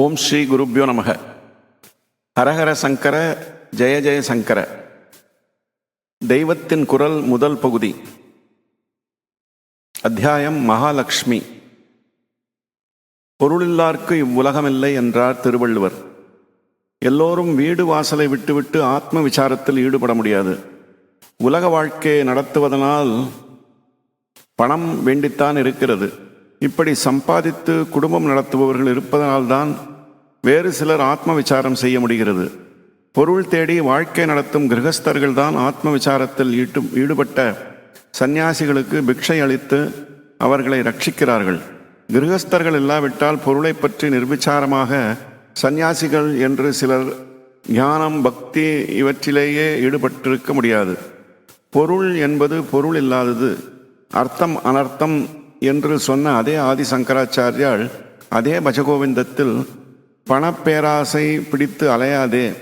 ஓம் ஸ்ரீ குருப்யோ நமக. ஹரஹர சங்கர ஜெய ஜெய சங்கர. தெய்வத்தின் குரல் முதல் பகுதி. அத்தியாயம் மகாலட்சுமி பொருளில்லார்க்கு இவ்வுலகமில்லை என்றார் திருவள்ளுவர். எல்லோரும் வீடு வாசலை விட்டுவிட்டு ஆத்ம விசாரத்தில் ஈடுபட முடியாது. உலக வாழ்க்கையை நடத்துவதனால் பணம் வேண்டித்தான் இருக்கிறது. இப்படி சம்பாதித்து குடும்பம் நடத்துபவர்கள் இருப்பதனால்தான் வேறு சிலர் ஆத்ம விசாரம் செய்ய முடிகிறது. பொருள் தேடி வாழ்க்கை நடத்தும் கிரகஸ்தர்கள் தான் ஆத்ம விசாரத்தில் ஈட்டு ஈடுபட்ட சந்நியாசிகளுக்கு பிக்ஷை அளித்து அவர்களை ரட்சிக்கிறார்கள். கிரகஸ்தர்கள் இல்லாவிட்டால் பொருளை பற்றி நிர்விச்சாரமாக சந்நியாசிகள் என்று சிலர் ஞானம் பக்தி இவற்றிலேயே ஈடுபட்டிருக்க முடியாது. பொருள் என்பது பொருள் இல்லாதது. அர்த்தம் அனர்த்தம் என்று சொன்ன அதே ஆதி சங்கராச்சாரியால் அதே பஜகோவிந்தத்தில் பணப்பேராசை பிடித்து அலையாதே.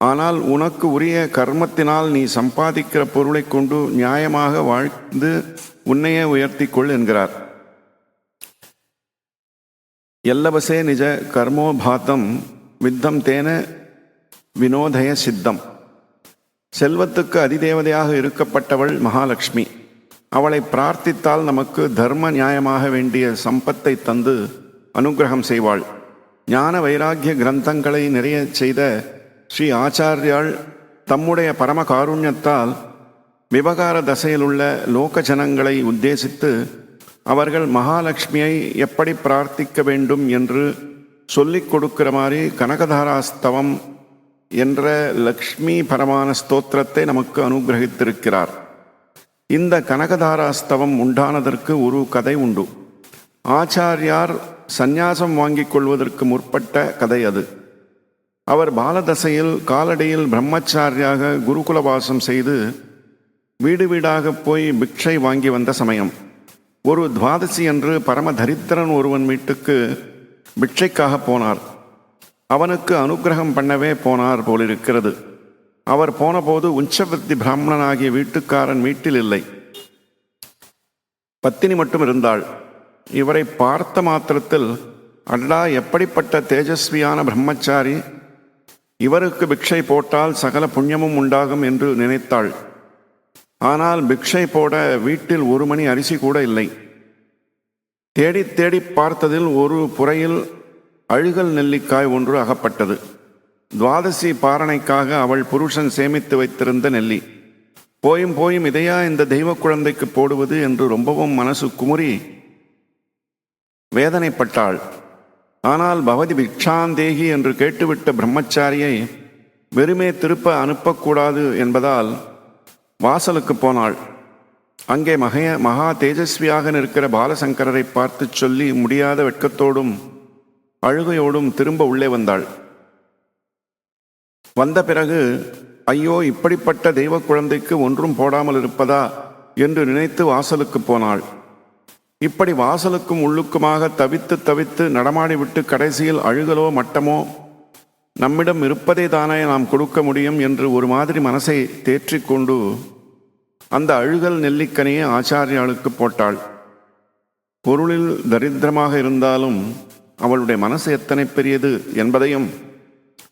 ஆனால் உனக்கு உரிய கர்மத்தினால் நீ சம்பாதிக்கிற பொருளை கொண்டு நியாயமாக வாழ்ந்து உன்னையே உயர்த்தி கொள் என்கிறார். எல்லவசே நிஜ கர்மோபாத்தம் வித்தம் தேன வினோதய சித்தம். செல்வத்துக்கு அதிதேவதையாக இருக்கப்பட்டவள் மகாலட்சுமி அவளை பிரார்த்தித்தால் நமக்கு தர்ம நியாயமாக வேண்டிய சம்பத்தை தந்து அனுகிரகம் செய்வாள். ஞான வைராக்கிய கிரந்தங்களை நிறைய செய்த ஸ்ரீ ஆச்சாரியாள் தம்முடைய பரம காருண்யத்தால் விவகார தசையிலுள்ள லோக ஜனங்களை உத்தேசித்து அவர்கள் மகாலட்சுமியை எப்படி பிரார்த்திக்க வேண்டும் என்று சொல்லிக் கொடுக்கிற மாதிரி கனகதாராஸ்தவம் என்ற லக்ஷ்மி பரமான ஸ்தோத்திரத்தை நமக்கு அனுகிரகித்திருக்கிறார். இந்த கனகதாராஸ்தவம் உண்டானதற்கு ஒரு கதை உண்டு. ஆச்சாரியார் சந்நியாசம் வாங்கிக் கொள்வதற்கு முற்பட்ட கதை அது. அவர் பாலதசையில் காலடியில் பிரம்மச்சாரியாக குருகுலவாசம் செய்து வீடு வீடாக போய் பிக்ஷை வாங்கி வந்த சமயம். ஒரு துவாதசி என்று பரம தரித்திரன் ஒருவன் வீட்டுக்கு பிக்ஷைக்காக போனார். அவனுக்கு அனுகிரகம் பண்ணவே போனார் போலிருக்கிறது. அவர் போனபோது உஞ்சவர்த்தி பிராமணனாகிய வீட்டுக்காரன் வீட்டில் இல்லை. பத்தினி மட்டும் இருந்தாள். இவரை பார்த்த மாத்திரத்தில் அடடா எப்படிப்பட்ட தேஜஸ்வியான பிரம்மச்சாரி. இவருக்கு பிக்ஷை போட்டால் சகல புண்ணியமும் உண்டாகும் என்று நினைத்தாள். ஆனால் பிக்ஷை போட வீட்டில் ஒரு மணி அரிசி கூட இல்லை. தேடி தேடி பார்த்ததில் ஒரு புறையில் அழுகல் நெல்லிக்காய் ஒன்று அகப்பட்டது. துவாதசி பாரணைக்காக அவள் புருஷன் சேமித்து வைத்திருந்த நெல்லி. போயும் போயும் இதையா இந்த தெய்வ குழந்தைக்கு போடுவது என்று ரொம்பவும் மனசு குமுறி வேதனைப்பட்டாள். ஆனால் பவதி பிக்ஷாந்தேகி என்று கேட்டுவிட்ட பிரம்மச்சாரியை வெறுமே திருப்ப அனுப்பக்கூடாது என்பதால் வாசலுக்கு போனாள். அங்கே மகைய மகா தேஜஸ்வியாக நிற்கிற பாலசங்கரரை பார்த்து சொல்லி முடியாத வெட்கத்தோடும் அழுகையோடும் திரும்ப உள்ளே வந்தாள். வந்த பிறகு ஐயோ இப்படிப்பட்ட தெய்வ குழந்தைக்கு ஒன்றும் போடாமல் இருப்பதா என்று நினைத்து வாசலுக்கு போனாள். இப்படி வாசலுக்கும் உள்ளுக்குமாக தவித்து தவித்து நடமாடிவிட்டு கடைசியில் அழுகலோ மட்டமோ நம்மிடம் இருப்பதை தானே நாம் கொடுக்க முடியும் என்று ஒரு மாதிரி மனசை தேற்றிக்கொண்டு அந்த அழுகல் நெல்லிக்கனியை ஆச்சாரியாளுக்கு போட்டாள். பொருளில் தரித்திரமாக இருந்தாலும் அவளுடைய மனசு எத்தனை பெரியது என்பதையும்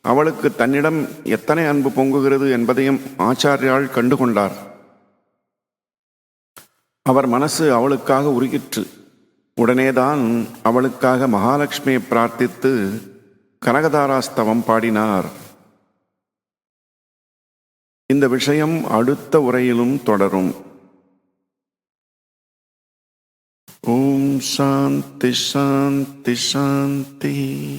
அவளுக்கு தன்னிடம் எத்தனை அன்பு பொங்குகிறது என்பதையும் ஆச்சாரியால் கண்டுகொண்டார். அவர் மனசு அவளுக்காக உருகிற்று. உடனேதான் அவளுக்காக மகாலட்சுமியை பிரார்த்தித்து கனகதாராஸ்தவம் பாடினார். இந்த விஷயம் அடுத்த உரையிலும் தொடரும். ஓம் சாந்தி சாந்தி சாந்தி.